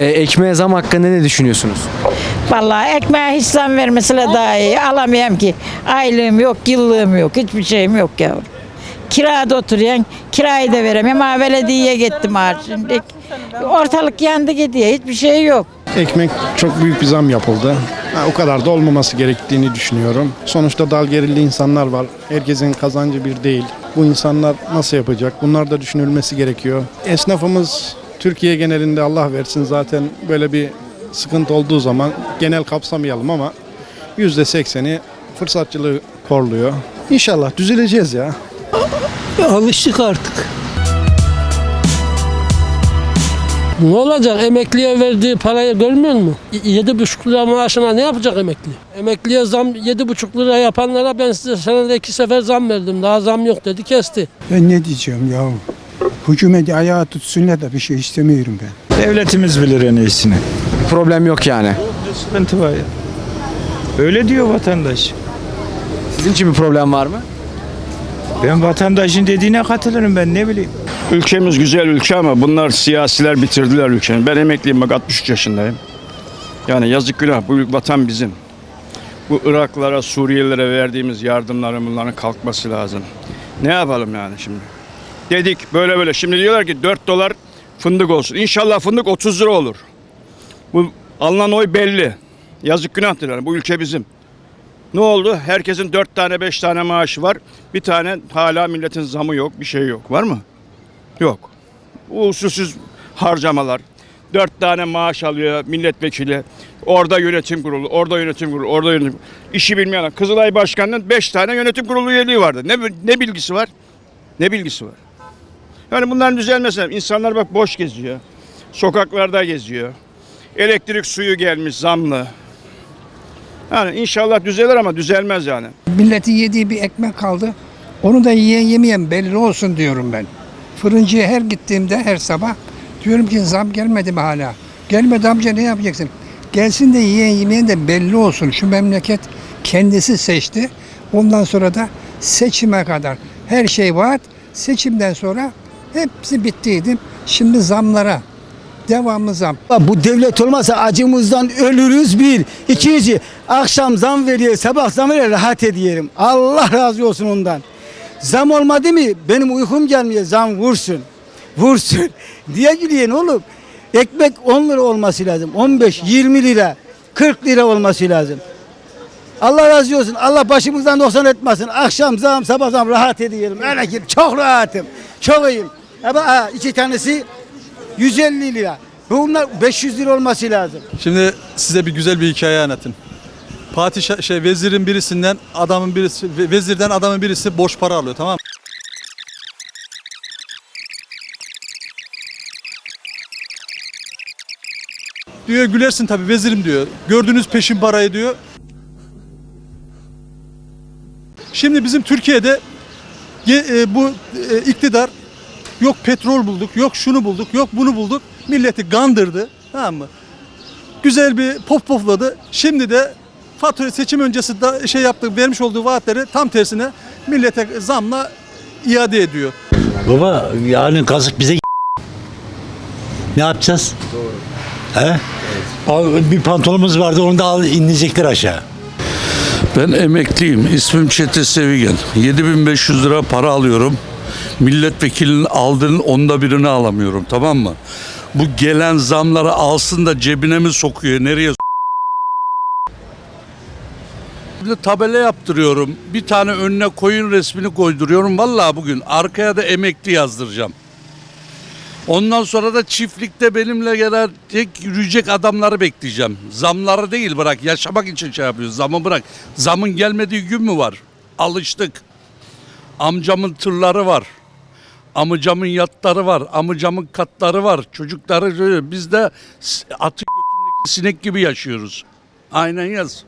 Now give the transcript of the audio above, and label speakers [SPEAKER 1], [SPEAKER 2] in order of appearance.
[SPEAKER 1] E, ekmeğe zam hakkında ne düşünüyorsunuz?
[SPEAKER 2] Vallahi ekmeğe hiç zam vermesiyle daha iyi. Alamıyorum ki. Aylığım yok, yıllığım yok. Hiçbir şeyim yok yavrum. Kirada oturuyorsun. Kirayı da veremiyorum. Ama belediyeye gittim ha şimdi. Ortalık yandı gidiyor. Hiçbir şey yok.
[SPEAKER 3] Ekmek çok büyük bir zam yapıldı. Ha, o kadar da olmaması gerektiğini düşünüyorum. Sonuçta dal gerili insanlar var. Herkesin kazancı bir değil. Bu insanlar nasıl yapacak? Bunlar da düşünülmesi gerekiyor. Esnafımız Türkiye genelinde Allah versin zaten böyle bir sıkıntı olduğu zaman genel kapsamayalım ama %80'i fırsatçılığı korluyor. İnşallah düzeleceğiz ya.
[SPEAKER 4] Alıştık artık. Ne olacak? Emekliye verdiği parayı görmüyor musun? Y- Yedi buçuk lira maaşına ne yapacak emekli? Emekliye zam yedi buçuk lira yapanlara ben size senede iki sefer zam verdim. Daha zam yok dedi kesti.
[SPEAKER 5] Ben ne diyeceğim ya? Hükümeti ayağa tutsunlar da bir şey istemiyorum ben.
[SPEAKER 6] Devletimiz bilir en iyisini.
[SPEAKER 1] Problem yok yani.
[SPEAKER 6] Sıkıntı var ya. Öyle diyor vatandaş.
[SPEAKER 1] Sizin için bir problem var mı?
[SPEAKER 6] Ben vatandaşın dediğine katılırım ben ne bileyim.
[SPEAKER 7] Ülkemiz güzel ülke ama bunlar siyasiler bitirdiler ülkeyi. Ben emekliyim bak 63 yaşındayım. Yani yazık günah bu vatan bizim. Bu Iraklara, Suriyelilere verdiğimiz yardımların bunların kalkması lazım. Ne yapalım yani şimdi? Dedik böyle böyle. Şimdi diyorlar ki 4 dolar fındık olsun. İnşallah fındık 30 lira olur. Bu alınan oy belli. Yazık günahtır yani. Bu ülke bizim. Ne oldu? Herkesin 4 tane 5 tane maaşı var. Bir tane hala milletin zamı yok. Bir şey yok. Var mı? Yok. Usulsüz harcamalar. Dört tane maaş alıyor milletvekili. Orada yönetim kurulu, orada yönetim kurulu, orada yönetim İşi bilmeyen. Kızılay Başkanı'nın beş tane yönetim kurulu üyeliği vardı. Ne, ne bilgisi var? Ne bilgisi var? Yani bunların düzelmesi lazım. İnsanlar bak boş geziyor. Sokaklarda geziyor. Elektrik suyu gelmiş zamlı. Yani inşallah düzelir ama düzelmez yani.
[SPEAKER 5] Milletin yediği bir ekmek kaldı. Onu da yiyen yemeyen belli olsun diyorum ben. Fırıncıya her gittiğimde her sabah diyorum ki zam gelmedi mi hala? Gelmedi amca ne yapacaksın? Gelsin de yiyen yemeyen de belli olsun. Şu memleket kendisi seçti. Ondan sonra da seçime kadar her şey var. Seçimden sonra hepsi bittiydi. Şimdi zamlara. Devamlı zam.
[SPEAKER 8] Bu devlet olmasa acımızdan ölürüz bir. İkinci akşam zam veriyor, sabah zam veriyor rahat ediyorum. Allah razı olsun ondan. Zam olmadı mı benim uykum gelmiyor zam vursun. Vursun. Diye gülüyorsun oğlum. Ekmek 10 lira olması lazım. 15, 20 lira, 40 lira olması lazım. Allah razı olsun. Allah başımızdan 90 etmesin. Akşam zam, sabah zam rahat ediyorum. Öyle ki çok rahatım. Çok iyiyim. Ama iki tanesi 150 lira. Bunlar 500 lira olması lazım.
[SPEAKER 9] Şimdi size bir güzel bir hikaye anlatayım. Padişah şey vezirin birisinden adamın birisi ve- vezirden adamın birisi borç para alıyor tamam? Diyor gülersin tabi vezirim diyor. Gördüğünüz peşin parayı diyor. Şimdi bizim Türkiye'de ye- e, bu e, iktidar yok petrol bulduk, yok şunu bulduk, yok bunu bulduk. Milleti gandırdı. Tamam mı? güzel bir pop pofladı. Şimdi de fatura seçim öncesi da şey yaptı vermiş olduğu vaatleri tam tersine millete zamla iade ediyor.
[SPEAKER 10] Baba yani kazık bize ne yapacağız? Doğru. He? Al, Bir pantolonumuz vardı onu da al indirecekler aşağı.
[SPEAKER 11] Ben emekliyim. İsmim Çetin Sevigen. 7500 lira para alıyorum. Milletvekilinin aldığının onda birini alamıyorum. Tamam mı? Bu gelen zamları alsın da cebine mi sokuyor? Nereye bir tabela yaptırıyorum. Bir tane önüne koyun resmini koyduruyorum. Vallahi bugün arkaya da emekli yazdıracağım. Ondan sonra da çiftlikte benimle gelecek yürüyecek adamları bekleyeceğim. Zamları değil bırak yaşamak için şey yapıyoruz. Zamı bırak. Zamın gelmediği gün mü var? Alıştık. Amcamın tırları var. Amcamın yatları var. Amcamın katları var. Çocukları biz de atı götündeki sinek gibi yaşıyoruz. Aynen yaz.